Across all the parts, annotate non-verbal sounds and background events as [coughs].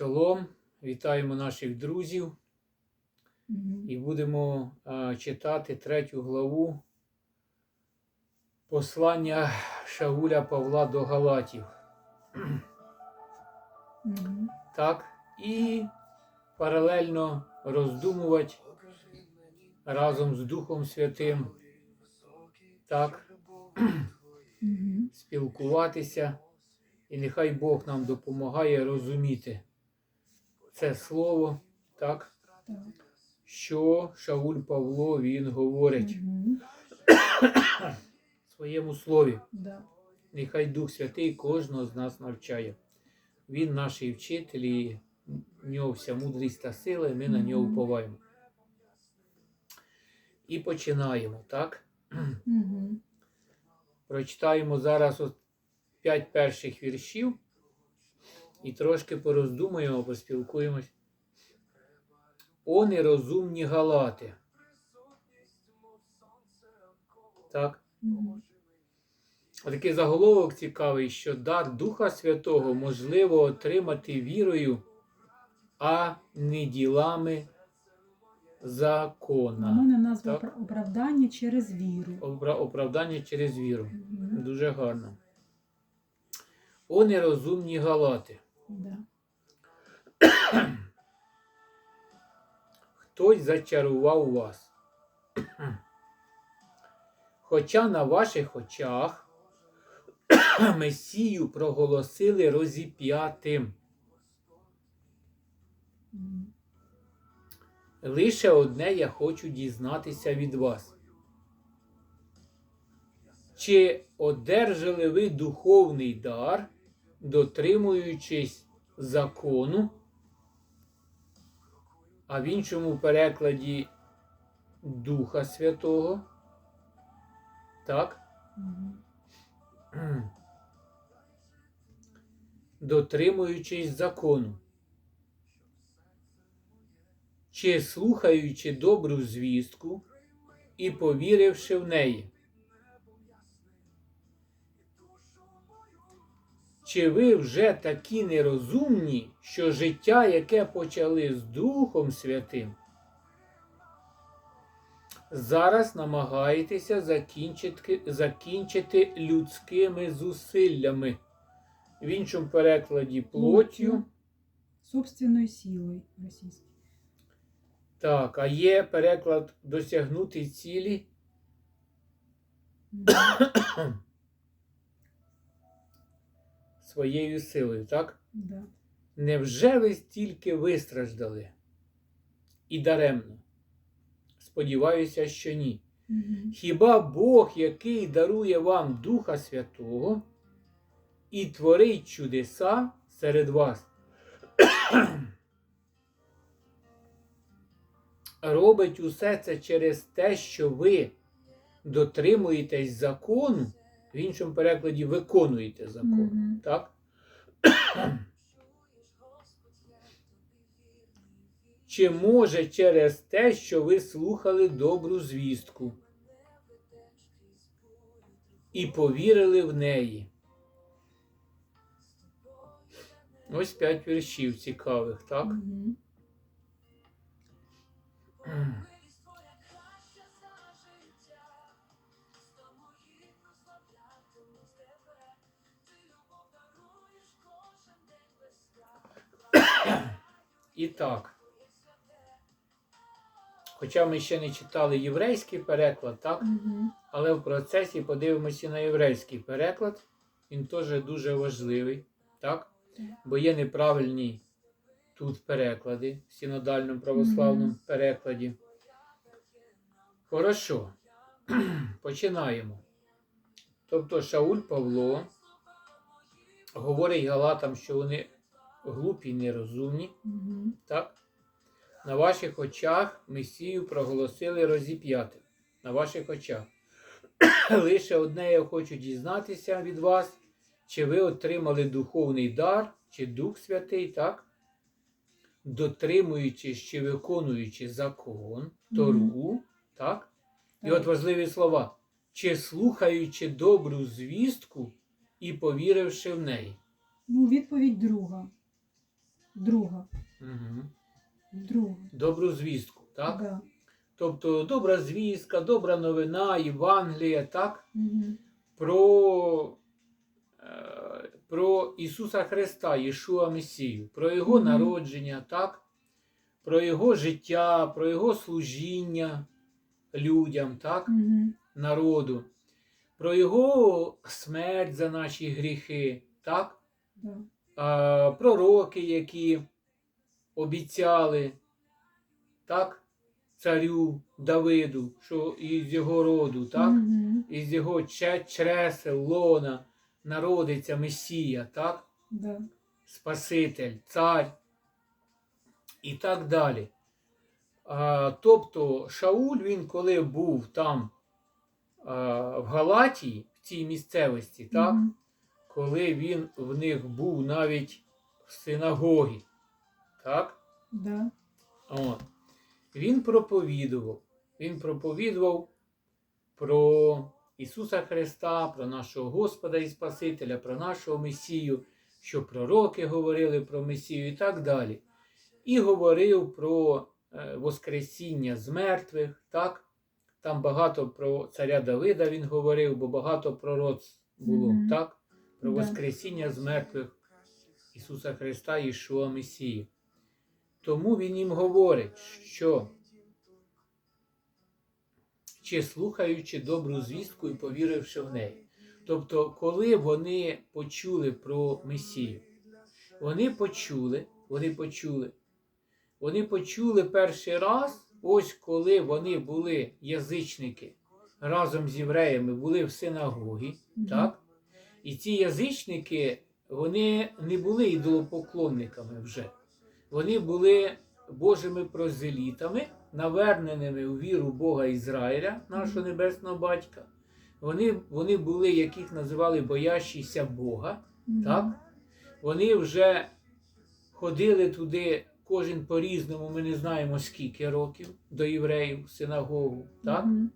Шалом, вітаємо наших друзів. І будемо читати третю главу послання Шауля Павла до Галатів. Так, і паралельно роздумувати разом з Духом Святим. Так, спілкуватися, і нехай Бог нам допомагає розуміти це слово, так, що Шауль Павло він говорить [coughs] в своєму слові. Да. Нехай Дух Святий кожного з нас навчає. Він наш вчитель, і в нього вся мудрість та сила, і ми на нього уповаємо. І починаємо, так? Прочитаємо зараз п'ять перших віршів і трошки пороздумуємо, поспілкуємось. О нерозумні галати. Так. Такий заголовок цікавий, що дар Духа Святого можливо отримати вірою, а не ділами У закона. мене назва Так. Оправдання через віру. Оправдання через віру. Мгм. Дуже гарно. О нерозумні галати. Да. [coughs] Хтось зачарував вас. [coughs] Хоча на ваших очах [coughs] Месію проголосили розіп'ятим. Лише одне я хочу дізнатися від вас. Чи одержали ви духовний дар, дотримуючись закону, а в іншому перекладі Духа Святого? Так? Дотримуючись закону. Чи слухаючи добру звістку і повіривши в неї? Чи ви вже такі нерозумні, що життя, яке почали з Духом Святим, зараз намагаєтеся закінчити, закінчити людськими зусиллями? В іншому перекладі плоттю. Собственною силою російською. Так, а є переклад досягнути цілі. Своєю силою, так? Да. Невже ви стільки вистраждали? І даремно? Сподіваюся, що ні. Мгм. Хіба Бог, який дарує вам Духа Святого і творить чудеса серед вас, [clears throat] робить усе це через те, що ви дотримуєтесь закону, в іншому перекладі виконуєте закон. Мгм. Так? Чи може через те, що ви слухали добру звістку і повірили в неї? Ось п'ять віршів цікавих, так? Мгм. І так. Хоча ми ще не читали єврейський переклад, так? Мгм. Але в процесі подивимося на єврейський переклад. Він теж дуже важливий, так? Бо є неправильні тут переклади в синодальному православному Мгм. перекладі. Хорошо. [clears throat] Починаємо. Тобто Шауль Павло говорить галатам, що вони глупі нерозумні. Мгм. Так? На ваших очах Месію проголосили розіп'яти. На ваших очах. [coughs] Лише одне я хочу дізнатися від вас, чи ви отримали духовний дар, чи Дух Святий, так? Дотримуючи чи виконуючи закон, Тору, так? І Так. от важливі слова. Чи слухаючи добру звістку і повіривши в неї. Ну, відповідь друга. Друга. Угу. Друга. Добру звістку, так? Да. Тобто добра звістка, добра новина, Євангелія, так? Угу. Про, е, про Ісуса Христа, Єшуа Месію, про Його Мгм. народження, так? Про Його життя, про Його служіння людям, так? Угу. народу, про Його смерть за наші гріхи, так? Да. А, пророки, які обіцяли так, царю Давиду, що із його роду, так, Угу. із його чресел, лона народиться Месія, так, Да. Спаситель, цар і так далі. А, тобто Шауль, він коли був там а, в Галатії, в цій місцевості, так, Мгм. Коли він в них був навіть в синагогі. Так? Да. От. Він проповідував. Він проповідував про Ісуса Христа, про нашого Господа і Спасителя, про нашого Месію, що пророки говорили про Месію і так далі. І говорив про е, Воскресіння з мертвих. Так? Там багато про царя Давида він говорив, бо багато пророцтв було, Мгм. так? Про Воскресіння з мертвих Ісуса Христа Ішуа Месії. Тому він їм говорить, що чи слухаючи добру звістку і повіривши в неї. Тобто, коли вони почули про Месію, вони почули, вони почули, вони почули перший раз, ось коли вони були язичники разом з євреями, були в синагогі, так? І ці язичники, вони не були ідолопоклонниками вже. Вони були Божими прозелітами, наверненими у віру Бога Ізраїля, нашого небесного батька. Вони, вони були, яких називали боящіся Бога. Так? Вони вже ходили туди, кожен по-різному, ми не знаємо скільки років до євреїв синагогу. Так? Мгм.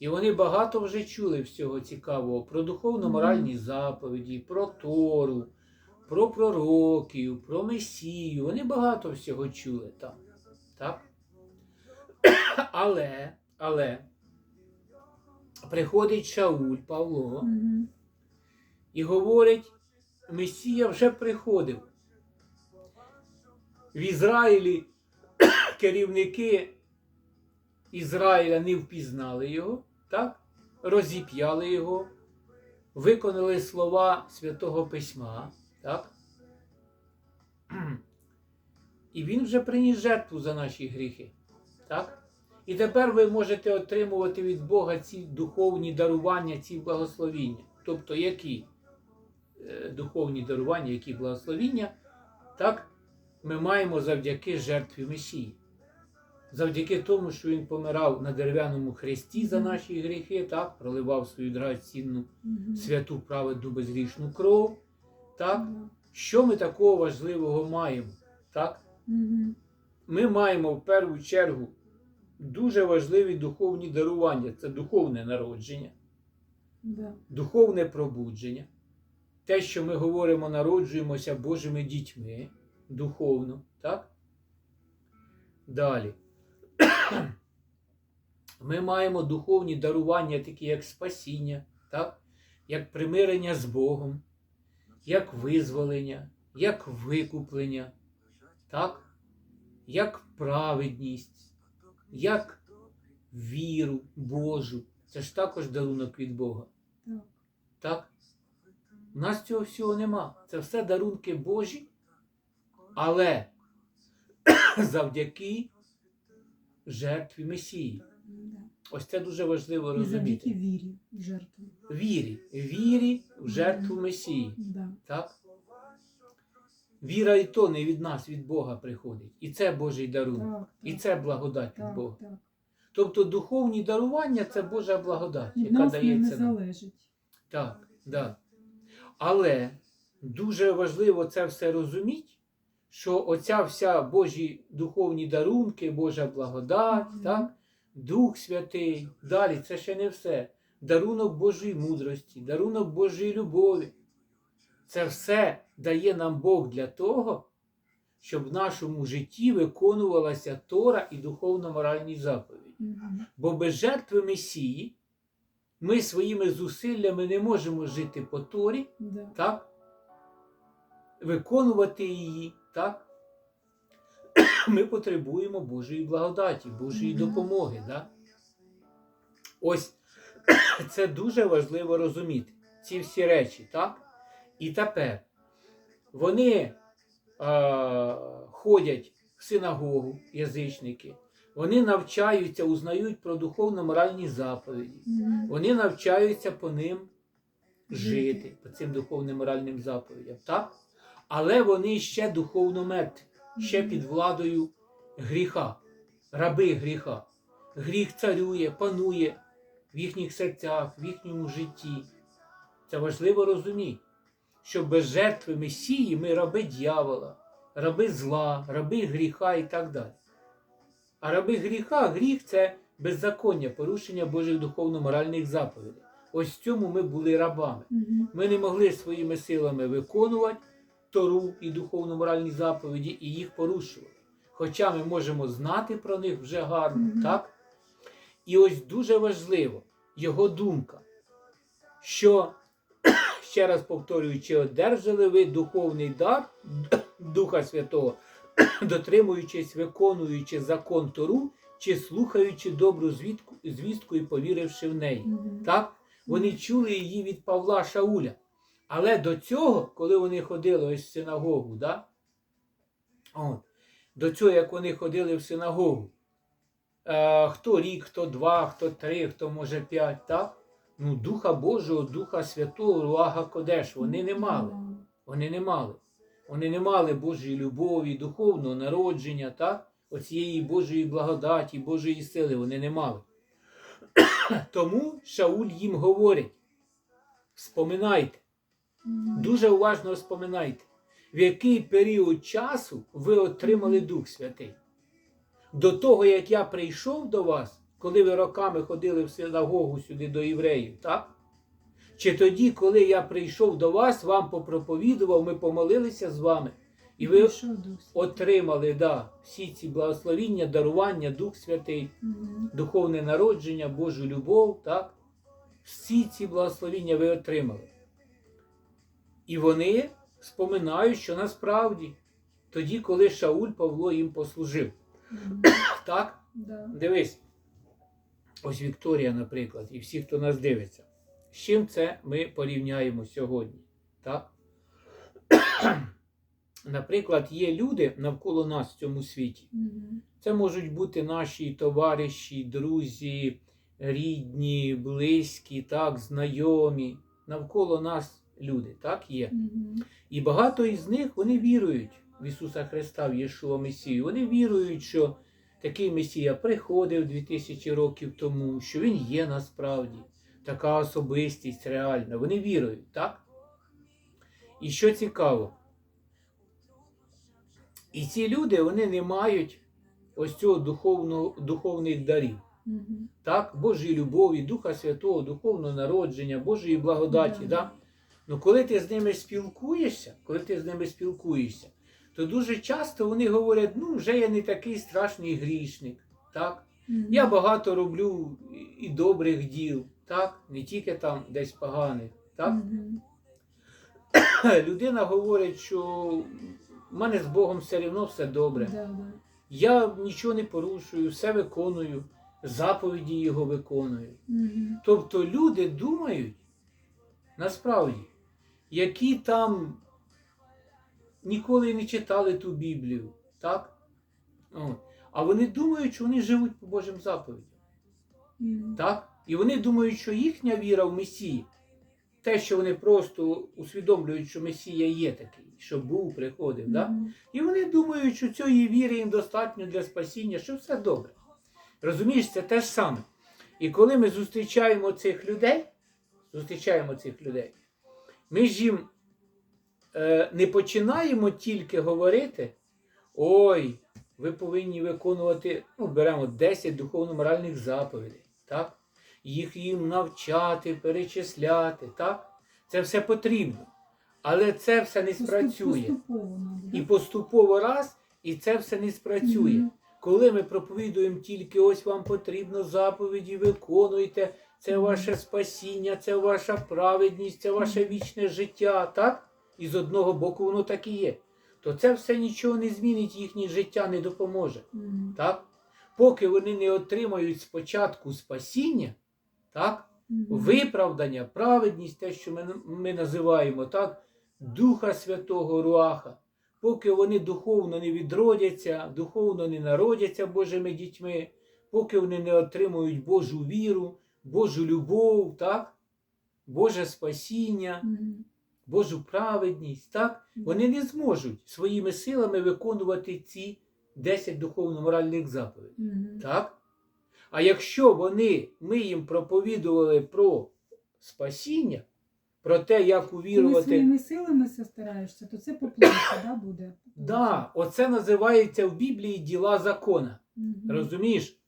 І вони багато вже чули всього цікавого про духовно-моральні заповіді, про Тору, про пророків, про Месію. Вони багато всього чули там. Так? [coughs] Але, але приходить Шауль Павло Мгм. і говорить: Месія вже приходив. В Ізраїлі [coughs] керівники Ізраїля не впізнали його, так? розіп'яли його, виконали слова Святого Письма. Так? І він вже приніс жертву за наші гріхи. Так? І тепер ви можете отримувати від Бога ці духовні дарування, ці благословіння. Тобто, які е, духовні дарування, які благословіння, так ми маємо завдяки жертві Месії. Завдяки тому, що він помирав на дерев'яному хресті за наші гріхи, так, проливав свою драгоцінну святу праведну безгрішну кров. Так? Що ми такого важливого маємо? Так? Ми маємо в першу чергу дуже важливі духовні дарування. Це духовне народження, духовне пробудження. Те, що ми говоримо, народжуємося Божими дітьми духовно. Так? Далі. [coughs] Ми маємо духовні дарування, такі як спасіння, так? як примирення з Богом, як визволення, як викуплення, так? як праведність, як віру Божу. Це ж також дарунок від Бога. Так. У нас цього всього нема. Це все дарунки Божі, але [coughs] завдяки жертві Месії. Ось це дуже важливо І завдяки розуміти. вірі в жертву. Вірі. Вірі в жертву Месії. Да. Так? Віра і то не від нас, від Бога приходить. І це Божий дарунок. Так, І так, це благодать від так, Бога. так. Тобто духовні дарування це Божа благодать, Від яка нас не, дається нам. залежить. Так, да. Але дуже важливо це все розуміти, що оця вся Божі духовні дарунки, Божа благодать, Мгм. так? Дух Святий, далі це ще не все. Дарунок Божої мудрості, дарунок Божої любові. Це все дає нам Бог для того, щоб в нашому житті виконувалася Тора і духовно-моральні заповіді. Мгм. Бо без жертви Месії ми своїми зусиллями не можемо жити по Торі, Да. так? виконувати її, так? [coughs] Ми потребуємо Божої благодаті, Божої допомоги. Да? Ось [coughs] це дуже важливо розуміти, ці всі речі, так? І тепер вони е, ходять в синагогу, язичники, вони навчаються, узнають про духовно-моральні заповіді. Вони навчаються по ним Жити. по цим духовним моральним заповідям, так? Але вони ще духовно мертві, ще під владою гріха, раби гріха. Гріх царює, панує в їхніх серцях, в їхньому житті. Це важливо розуміти, що без жертви Месії ми раби дьявола, раби зла, раби гріха і так далі. А раби гріха, гріх це беззаконня, порушення Божих духовно-моральних заповідей. Ось цьому ми були рабами. Ми не могли своїми силами виконувати Тору і духовно-моральні заповіді і їх порушувати. Хоча ми можемо знати про них вже гарно, Мгм. так? І ось дуже важливо його думка, що, [coughs] ще раз повторюю, чи одержали ви духовний дар [coughs] Духа Святого, [coughs] дотримуючись, виконуючи закон Тору, чи слухаючи добру звістку і повіривши в неї. Мгм. Так? Вони чули її від Павла Шауля. Але до цього, коли вони ходили ось в синагогу, да? От, до цього, як вони ходили в синагогу, е, хто рік, хто два, хто три, хто може п'ять, так? Ну, Духа Божого, Духа Святого, Руага Кодеш, вони не мали. Вони не мали. Вони не мали Божої любові, духовного народження, так? Оцієї Божої благодаті, Божої сили вони не мали. Тому Шауль їм говорить: споминайте. Дуже уважно споминайте, в який період часу ви отримали Дух Святий. До того, як я прийшов до вас, коли ви роками ходили в синагогу сюди до євреїв, так? Чи тоді, коли я прийшов до вас, вам попроповідував, ми помолилися з вами, і ви отримали да, всі ці благословіння, дарування, Дух Святий, духовне народження, Божу любов, так? Всі ці благословіння ви отримали. І вони споминають, що насправді тоді, коли Шауль Павло їм послужив. [coughs] Так? Да. Дивись, ось Вікторія, наприклад, і всі, хто нас дивиться. З чим це ми порівняємо сьогодні? Так? [coughs] Наприклад, є люди навколо нас в цьому світі. Мгм. Це можуть бути наші товариші, друзі, рідні, близькі, так, знайомі. Навколо нас люди, так є. І багато із них вони вірують в Ісуса Христа, в Єшуа Месію. Вони вірують, що такий Месія приходив 2000 років тому, що Він є насправді, така особистість реальна. Вони вірують, так? І що цікаво, і ці люди вони не мають ось цього духовного, духовних дарів. Мгм. Так, Божої любові, Духа Святого, духовного народження, Божої благодаті. Да. Да? Ну, коли ти з ними спілкуєшся, коли ти з ними спілкуєшся, то дуже часто вони говорять, ну, вже я не такий страшний грішник. Так? Мгм. Я багато роблю і добрих діл, так? не тільки там десь поганих. Так? Мгм. [coughs] Людина говорить, що в мене з Богом все одно все добре. Да, да. Я нічого не порушую, все виконую, заповіді його виконую. Мгм. Тобто люди думають, насправді, які там ніколи не читали ту Біблію, так? О. А вони думають, що вони живуть по Божим заповідям. Так? І вони думають, що їхня віра в Месії, те, що вони просто усвідомлюють, що Месія є такий, що був, приходив. Мгм. І вони думають, що цієї віри їм достатньо для спасіння, що все добре. Розумієш, це те ж саме. І коли ми зустрічаємо цих людей, зустрічаємо цих людей, ми ж їм е, не починаємо тільки говорити: ой, ви повинні виконувати, ну, беремо 10 духовно-моральних заповідей, так? їх їм навчати, перечисляти, так? Це все потрібно. Але це все не спрацює. І поступово раз, і це все не спрацює. Коли ми проповідуємо тільки ось вам потрібно заповіді, виконуйте, це ваше спасіння, це ваша праведність, це ваше вічне життя, так? І з одного боку воно так і є. То це все нічого не змінить, їхнє життя не допоможе. Мгм. Так? Поки вони не отримають спочатку спасіння, так? Мгм. виправдання, праведність, те, що ми, ми називаємо, так? Духа Святого Руаха, поки вони духовно не відродяться, духовно не народяться Божими дітьми, поки вони не отримують Божу віру, Божу любов, так? Боже спасіння. Божу праведність, так? Вони не зможуть своїми силами виконувати ці 10 духовно-моральних заповідей. Так? А якщо вони, ми їм проповідували про спасіння, про те, як увірувати. своїми силами все стараєшся, то це по плоті, да, буде? Да, оце називається в Біблії діла закона. Мгм. Розумієш?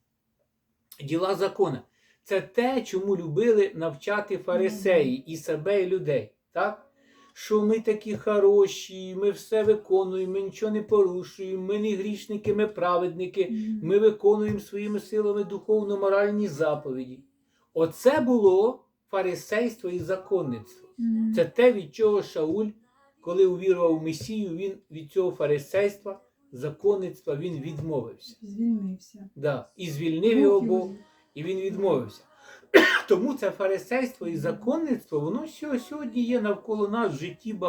Діла закона. Це те, чому любили навчати фарисеї і себе, і людей. Так? Що ми такі хороші, ми все виконуємо, ми нічого не порушуємо, ми не грішники, ми праведники. Ми виконуємо своїми силами духовно-моральні заповіді. Оце було фарисейство і законництво. Це те, від чого Шауль, коли увірував в Месію, він від цього фарисейства, законництва він відмовився. Звільнився. Да. І звільнив його Бог і він відмовився. [clears throat] Тому це фарисейство і законництво, воно сьогодні є навколо нас в житті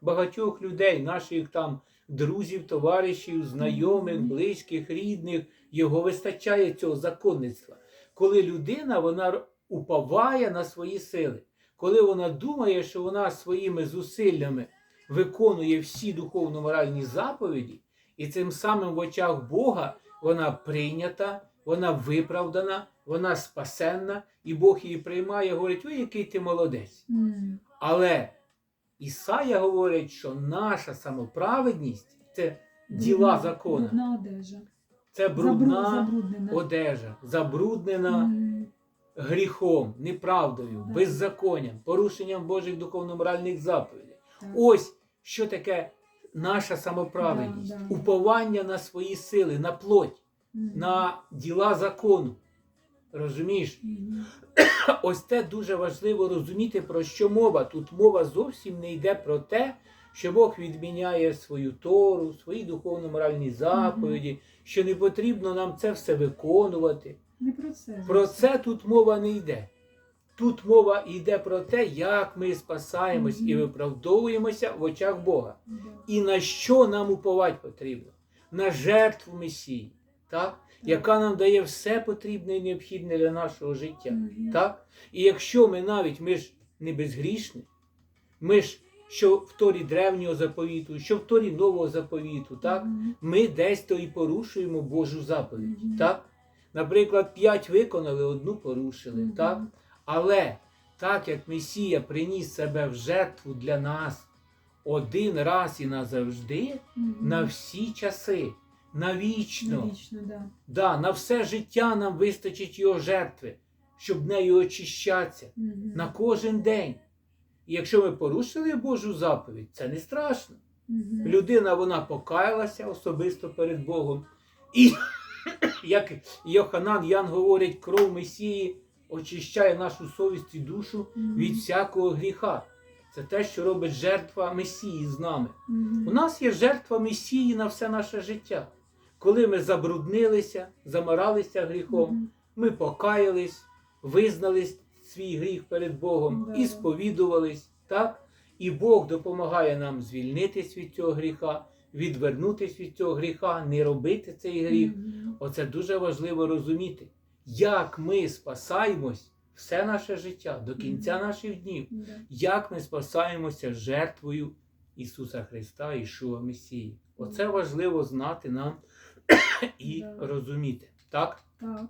багатьох людей, наших там друзів, товаришів, знайомих, близьких, рідних. Його вистачає цього законництва. Коли людина вона уповає на свої сили, коли вона думає, що вона своїми зусиллями виконує всі духовно-моральні заповіді, і цим самим в очах Бога вона прийнята, вона виправдана, вона спасенна, і Бог її приймає, говорить, ой, який ти молодець. Мгм. Але Ісая говорить, що наша самоправедність це діла закону. Брудна одежа. Це брудна забруднена. одежа, забруднена Мгм. гріхом, неправдою, Да. беззаконням, порушенням Божих духовно-моральних заповідей. Так. Ось що таке наша самоправедність, Да, да. уповання на свої сили, на плоть, Мгм. на діла закону. Розумієш? Ось це дуже важливо розуміти, про що мова. Тут мова зовсім не йде про те, що Бог відміняє свою Тору, свої духовно-моральні заповіді, що не потрібно нам це все виконувати. Не про це. Про це тут мова не йде. Тут мова йде про те, як ми спасаємось і виправдовуємося в очах Бога. І на що нам уповати потрібно? На жертву Месії, так? Яка нам дає все потрібне і необхідне для нашого життя. Так? І якщо ми навіть ми ж не безгрішні, ми ж що в Торі древнього заповіту, що в Торі нового заповіту, так? Ми десь то і порушуємо Божу заповідь. Так? Наприклад, п'ять виконали, одну порушили. Так? Але так як Месія приніс себе в жертву для нас один раз і назавжди, на всі часи, навічно, Навічно, да. да, на все життя нам вистачить його жертви, щоб нею очищатися Мгм. на кожен день. І якщо ми порушили Божу заповідь, це не страшно. Мгм. Людина вона покаялася особисто перед Богом. І [coughs] як Йоханан Ян говорить, кров Месії очищає нашу совість і душу Мгм. від всякого гріха. Це те, що робить жертва Месії з нами. Мгм. У нас є жертва Месії на все наше життя. Коли ми забруднилися, замаралися гріхом, ми покаялись, визнали свій гріх перед Богом і сповідувались, так? І Бог допомагає нам звільнитись від цього гріха, відвернутись від цього гріха, не робити цей гріх. Оце дуже важливо розуміти, як ми спасаємось все наше життя до кінця наших днів, як ми спасаємося жертвою Ісуса Христа, Ішуа Месії. Оце важливо знати нам [coughs] і Да. розуміти. Так? Так.